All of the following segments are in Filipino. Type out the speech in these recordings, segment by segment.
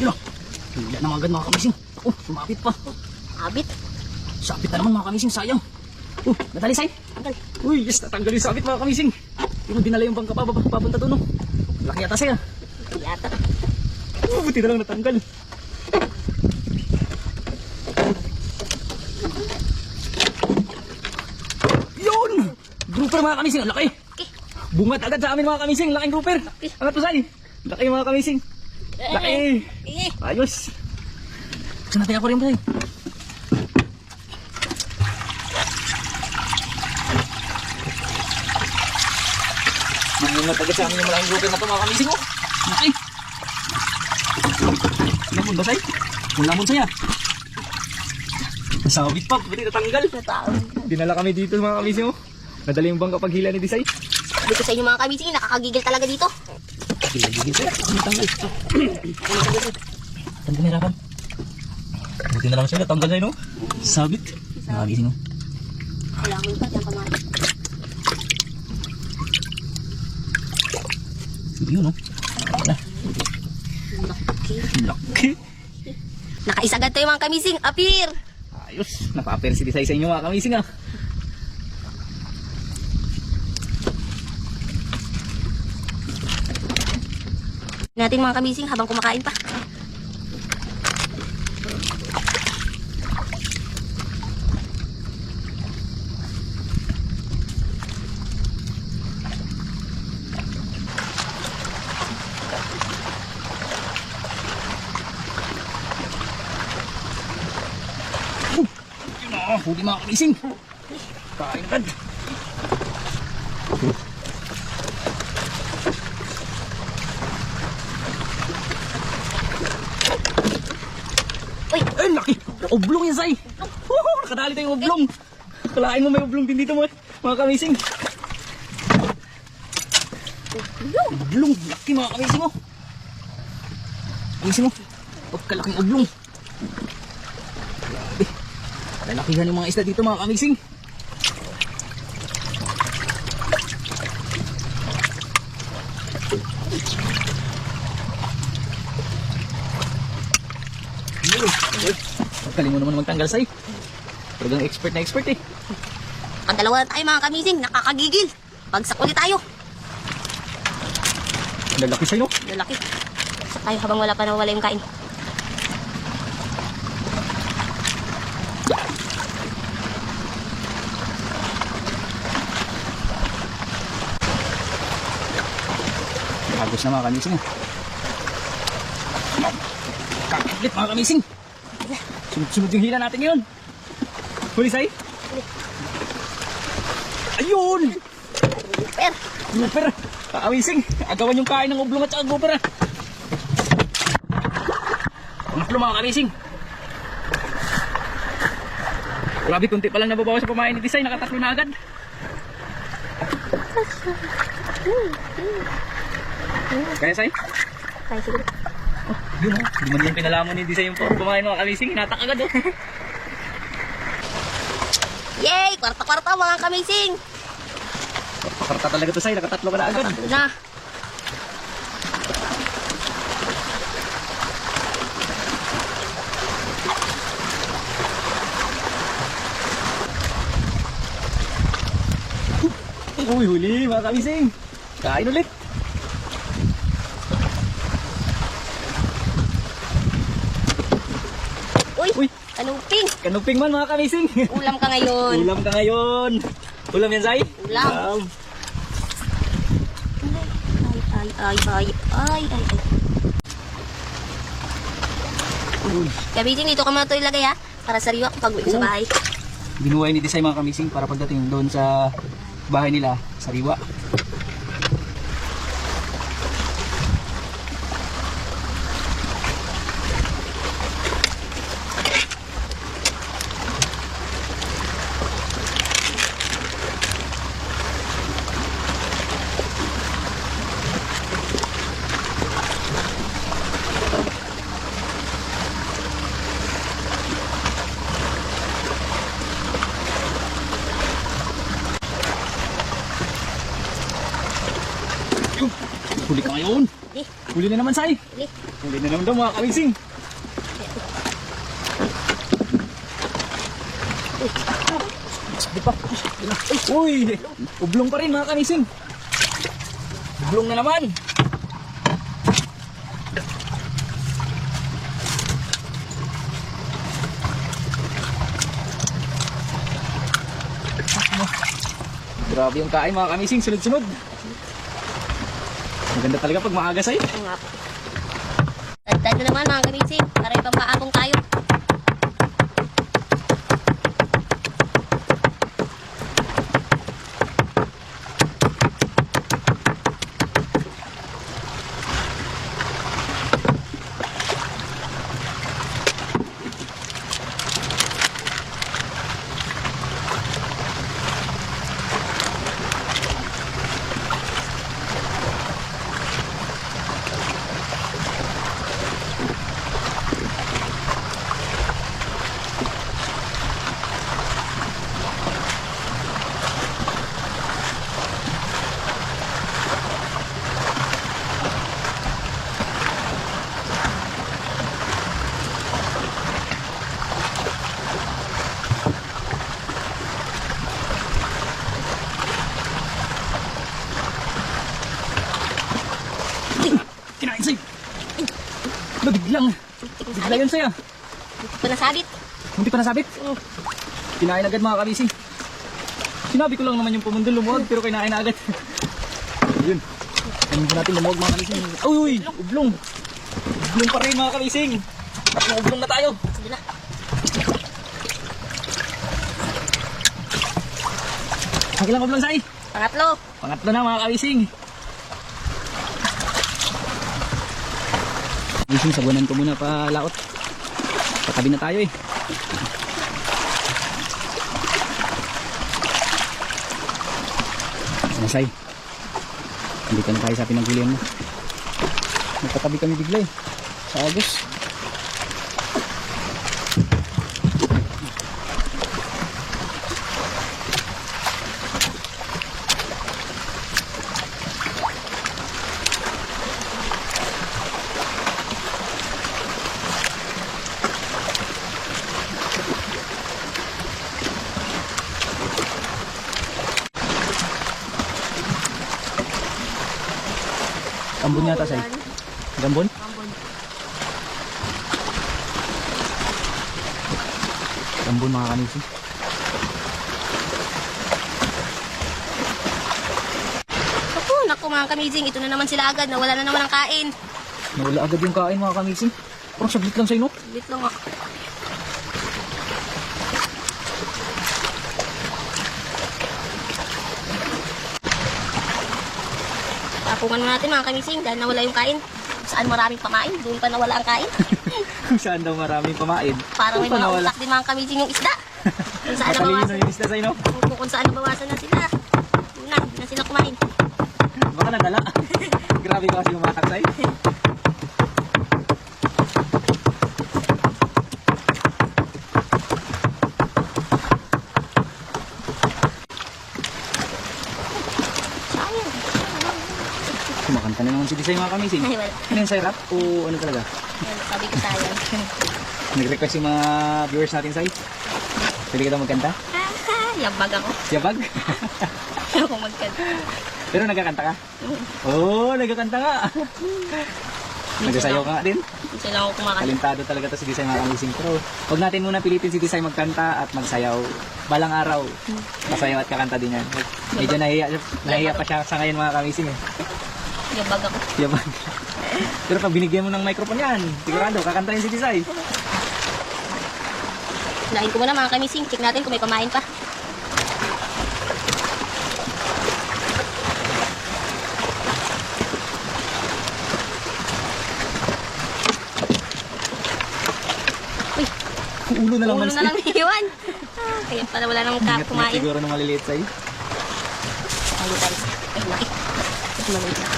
Yun o. Hila naman agad mga kamising. Oh, sumapit pa. Abit. Sapit na naman mga kamising, sayang. Oh, natali say. Tanggal. Uy, yes, natanggal yung sabit mga kamising. Pero dinala yung bangka pa, papunta doon. oh. Laki yata saya. Yata. Oh, buti na lang natanggal. Yun! Grouper mga kamising, ang laki. Bungat agad sa amin mga kamising, laking grouper. Angat po say. Laki mga kamising. Laki. Eh. Ayos. Saan natin ako rin ba? Mangungat agad sa amin yung malaking grouper na ito mga kamising oh. Laki. Lamon ba say? Kung lamon saya. Nasabit pa, buti natanggal. Dinala kami dito mga kamising oh. Nadala yung bangka paghila ni Disay. Sabi ko sa inyo mga kabising, nakakagigil talaga dito. Gigil saya. Natanggal. Tanggal nahirapan. Buti na lang siya, natanggal na yun oh. Sabit. Oh. Wala mo pa, diyan pa man. Yun oh. Wala. Okay. Laki. Nakaisa agad tayo mga kamising. Apir! Ayos. Napaper si Disay sa inyo mga kamising ah. Natin mga kamising habang kumakain pa. Ah. Huli mga kamising. Kain agad. Uy! Ay, laki! Oblong yan, Zay! Nakadali tayong oblong! Kalain mo may oblong din dito mo, mga kamising. Oblong! Laki mga kamising mo! Kamising mo! Pagkalaking oblong! Grabe! Lalakihan yung mga isda dito mga kamising! Yun. Uy, Galing mo naman magtanggal say. Talagang expert na expert eh. Ang dalawa na tayo mga kamising, nakakagigil. Bagsak ulit tayo. Ang lalaki sa'yo. Lalaki. Bagsak tayo habang wala pa nawala yung kain. Agos na mga kamising. Kakabit mga kamising. Sunod-sunod yung hila natin ngayon. Huli say. Ayun! Per! Grouper! Kakamising! Agawan yung kain ng oblong at saka grouper ah. Umplo mga kamising. Grabe, kunti pa lang nababawa sa pamain ni Design. Nakatatlo na agad. Kaya say? Kaya siguro. Yun oh, hindi man yung pinalaman ni Design yung pamain mga kamising. Hinatak agad oh. Yay! Kwarta-kwarta mga kamising! Pakarta talaga to say. Nakatatlo ka na agad. Ito na. Uy, huli mga kamising. Kain ulit. Uy! Uy. Kanuping! Man mga kamising. Ulam ka ngayon. Ulam ka ngayon. Ulam yan, Zay? Ulam. Ay, ay, ay, ay, ay, ay. Uy. Kamising, dito ka muna ito ilagay ha. Para sariwa ko sa Oo. bahay. Binuhay ni Desay mga kamising para pagdating doon sa bahay nila, sariwa. Huli ka ngayon. Huli na naman, eh. Hindi na naman daw mga kamising. Di pa. Uy! Ublong pa rin mga kamising. Ublong na naman. Grabe yung kain mga kamising, sunod-sunod. Maganda talaga pag maaga sa'yo. Oo nga po. Na naman mga kamising. Para ibang tayo. Kinain sa'yo. Nabiglang. Bigla yun sa'yo. Hindi ko nasabit. Hindi pa nasabit. Mm. Kinain agad mga kabising. Sinabi ko lang naman yung pumundol lumuwag pero kinain na agad. Yun. Ayun po natin lumuwag mga kabising. Uy, uy, ublong. Ublong pa rin mga kabising. Tatlong ublong na tayo. Sige na. Pakilang ublong sa'y. Pangatlo. Pangatlo na mga kabising. Kabising, sabunan ko muna pa laot. Patabi na tayo eh. Nasay. Hindi ka na tayo sa pinaghulihan mo. Nagpatabi kami bigla eh. Sa Agos. Gambon yata say. Gambon? Gambon mga kanisi. Ako, naku mga kamising. Ito na naman sila agad. Nawala na naman ang kain. Nawala agad yung kain mga kamising. Parang saglit lang sa ino. Bit lang ako. Tapungan mo natin mga kamising dahil nawala yung kain. Saan maraming pamain, doon pa nawala ang kain. Saan daw maraming pamain. Parang may mga utak din mga kamising yung isda. Kung saan Matalino nabawasan. yung isda sa ino. Kung, kung saan nabawasan na sila. Doon na, na sila kumain. Baka nadala. Grabe ka kasi umatak sa'yo. Sayang. Kumakanta na naman si Disay mga kamising. Ay, wala. Ano yung sirap o ano talaga? Wala, Sabi ko sayang. Nag-request yung mga viewers natin sa'yo. Pwede ka daw magkanta? Yabag ako. Siyabag? Ayaw ko magkanta. Pero nagkakanta ka? Oo, oh, nagkakanta ka. Nagsasayaw ka din. Hindi lang ako kumakanta. Talentado talaga to si Disay mga kamising. Pero huwag natin muna pilitin si Disay magkanta at magsayaw. Balang araw, masayaw at kakanta din yan. Medyo nahiya, nahiya pa siya sa ngayon mga kamising eh. Yabag ako. Yaman. Pero pag binigyan mo ng microphone yan, sigurado, kakantahin si Disay. Lain ko muna mga kamising. Check natin kung may pamain pa. Uy, Ulo na lang ulo na lang iwan. Ah, Kaya pala wala nang ka- kumain. Siguro ng maliliit sa'yo. Ay, guys. Ay, laki. Ito maliit na.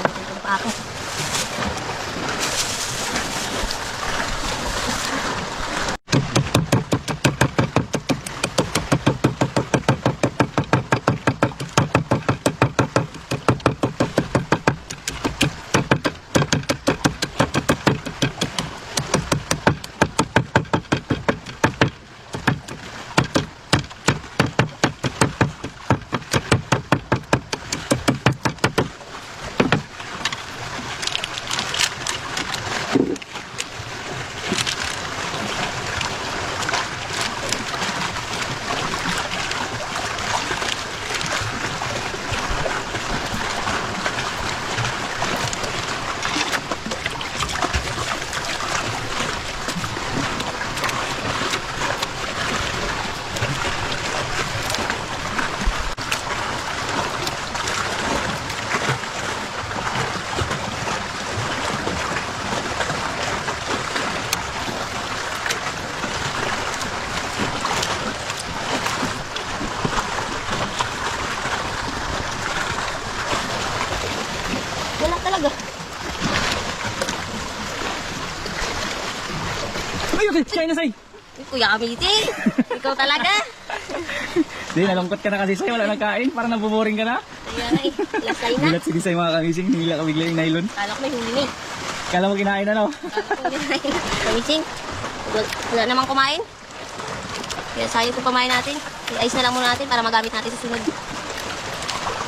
Ito pa ako. Kain na, Say. Kamising, ikaw talaga. Di, nalungkot ka na kasi, Say. Wala nang kain. Parang nabuboring ka na. Kaya nga eh, lasay na. Gulat sige, Say, mga kamising. Hinila ka bigla yung nylon. Kala ko may huli eh. Kala mo kinain na, no? Kala ko huli. Kamising, wala, wala namang kumain. Kaya sayang kung pamain natin. I-ice na lang muna natin para magamit natin sa sunod.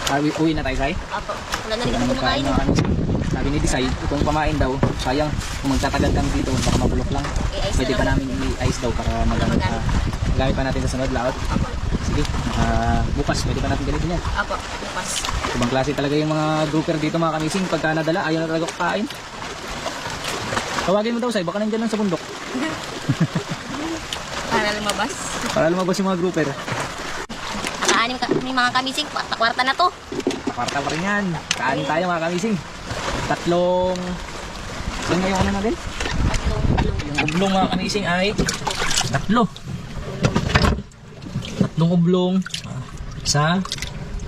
Ah, uwi- na tayo, Say. Apo, wala na rin ako kumakain. mga kamising. Sabi ni Desai, kung pamain daw, sayang, kung magtatagal kami dito, baka mabulok lang. Pwede pa namin i-ice daw para magamit pa. Magamit pa natin sa sunod laot. Sige, ah, bukas pwede pa natin galitin yan. apo, bukas. Ibang klase talaga yung mga grouper dito mga kamising. Pagka nadala, ayaw na talaga kakain. Tawagin mo daw, Sai, baka nandyan lang sa bundok. Para lumabas. Para lumabas yung mga grouper. Nakaanim ka, may mga kamising, kwarta-kwarta na to. Kwarta pa rin yan. Kain tayo mga kamising. Tatlong... Nga yung ano? Tatlong ulong. Yung oblong mga kamising ay tatlo. Tatlong oblong. Ah, Isa.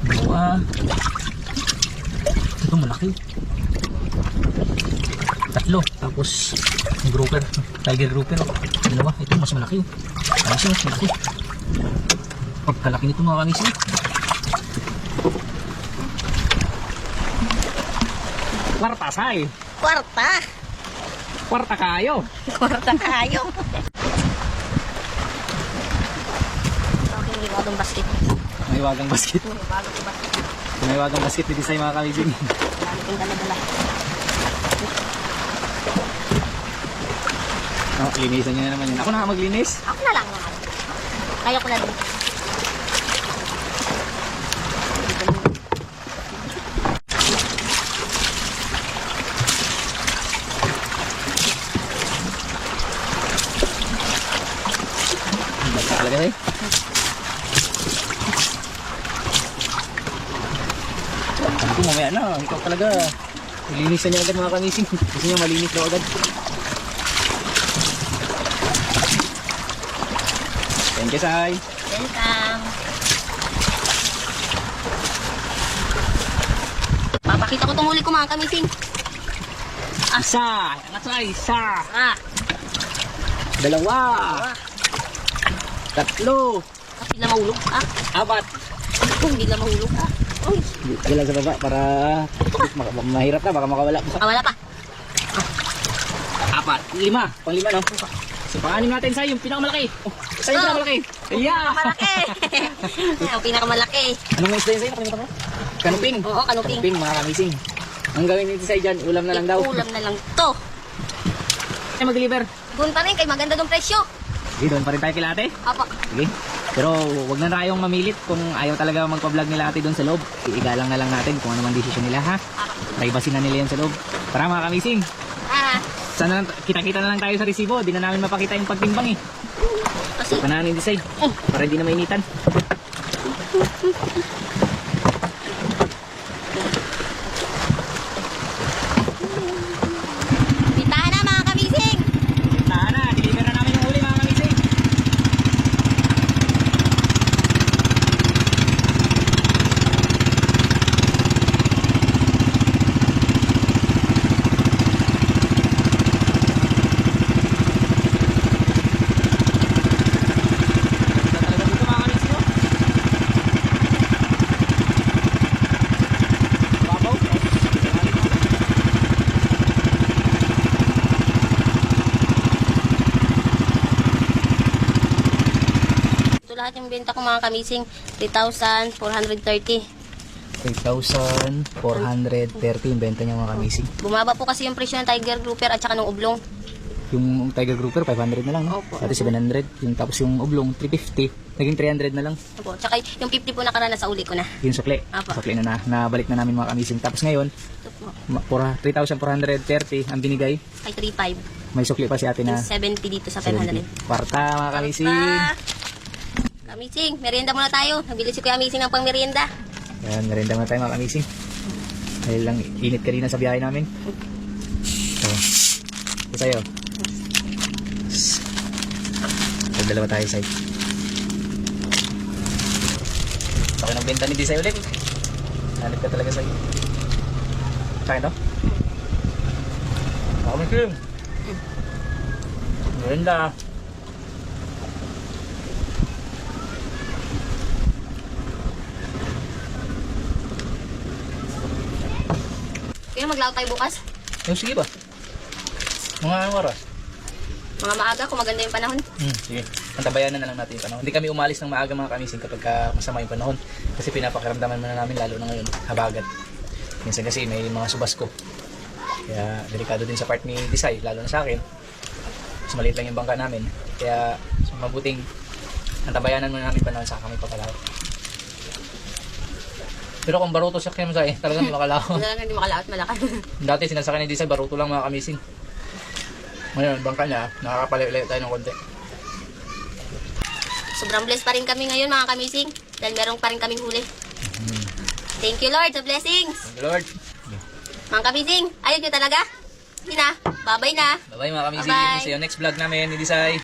Dua. Ito malaki. Tatlo. Tapos grouper. Tiger grouper. oh. Dalawa. Ito mas malaki. Kamising mas malaki. Pagkalaki nito mga kamising. Kwarta say. Kwarta! Kwarta kayo. Kwarta tayo. Okay, may bagong basket. May wagang basket. May bagong basket. May wagang basket dito sa mga kamising. Dami kong dala-dala. Oh, linisan nyo na naman yun. Ako na maglinis. Ako na lang naman. Kaya ko na din. Basta talaga eh. Sabi ko na, talaga. Linisan niya agad mga kamising. Gusto niya malinis daw agad. Thank you, Sai. Welcome. Papakita ko tong huli ko mga kamising. Isa! Angat sa isa! Ah, Dalawa! Tatlo! hindi na mahulog. Ah, Apat! kung hindi na mahulog. Ah, uy. Dala sa baba para maka- mahirap na, baka makawala. Ah, wala pa. Apat, lima. Pang lima, no? So, pang-anim natin sa yung pinakamalaki. Oh, sa yung Oh. pinakamalaki. Yeah! Malaki. Ang pinakamalaki. Anong isda yun sa'yo? Nakalimutan mo? Kanuping. Oo, kanuping. Kanuping, mga kamising. Ang gawin nito sa'yo dyan, ulam na lang daw. Ulam na lang to. Ay, mag-deliver. Doon pa rin, kay maganda ng presyo. Sige, doon pa rin tayo kila ate. Apo. Sige. Pero wag na tayong mamilit kung ayaw talaga magpa-vlog nila ate doon sa loob. Igalang na lang natin kung ano man desisyon nila ha. Privacy na nila yan sa loob. Tara mga kamising. Ah, Sana lang- kita-kita na lang tayo sa resibo. Di na namin mapakita yung pagtimbang eh. kasi, Pananin din sa'yo. Para hindi na mainitan. bitahan na mga kamising. Tahan na. Deliver na namin yung huli mga kamising. Ganda talaga dito mga kamising, oh. Babaw. Ito benta ko mga kamising. 3,430. 3,430 yung benta niya mga kamising. Bumaba po kasi yung presyo ng Tiger Grouper at saka ng Ublong. Yung Tiger Grouper 500 na lang, no? Opo. Dati 700. Yung tapos yung Oblong 350. Naging 300 na lang. Opo. Tsaka yung 50 po nakaraan sa uli ko na. Yung sukli. Opo. Sukli na, na nabalik na namin mga kamising. Tapos ngayon, Ito po. ma- pura- 3,430 ang binigay. Ay 3,500. May sukli pa si ate na Yung 70 dito sa 70. 500. Kwarta mga kamising. Pa! Kamising, merienda muna tayo. Nabili si Kuya Kamising ng pang merienda. Yan, merenda muna tayo mga kamising. Dahil lang init kanina sa biyahe namin. So, ito sa'yo. Dalawa tayo sa'yo. Ako nang benta ni Disay ulit. Hanip ka talaga sa'yo. Sa akin to? Ako may cream. Kaya maglaot tayo bukas. Oh, sige ba? Mga anong oras? Mga maaga kung maganda yung panahon. Hmm, sige. Antabayanan na lang natin yung panahon. Hindi kami umalis ng maaga mga kamising kapag ka masama yung panahon. Kasi pinapakiramdaman na namin lalo na ngayon, habagat. Minsan kasi may mga subas ko. Kaya delikado din sa part ni Desai, lalo na sa akin. Mas maliit lang yung bangka namin. Kaya so, mabuting antabayanan muna namin panahon sa kami papalaw. Pero kung baruto siya kayo sa talagang makalaw. Talagang hindi makalaot malakad. Dati sinasakay ni Desai, baruto lang mga kamising. Ngayon, bangka niya, nakakapalayo tayo ng konti. Sobrang blessed pa rin kami ngayon mga kamising. Dahil meron pa rin kaming huli. Thank you Lord sa blessings. Thank you, Lord. Mga kamising, ayun nyo talaga. Sige na. Bye-bye na. Bye-bye mga kamising. See you next vlog namin ni Desai.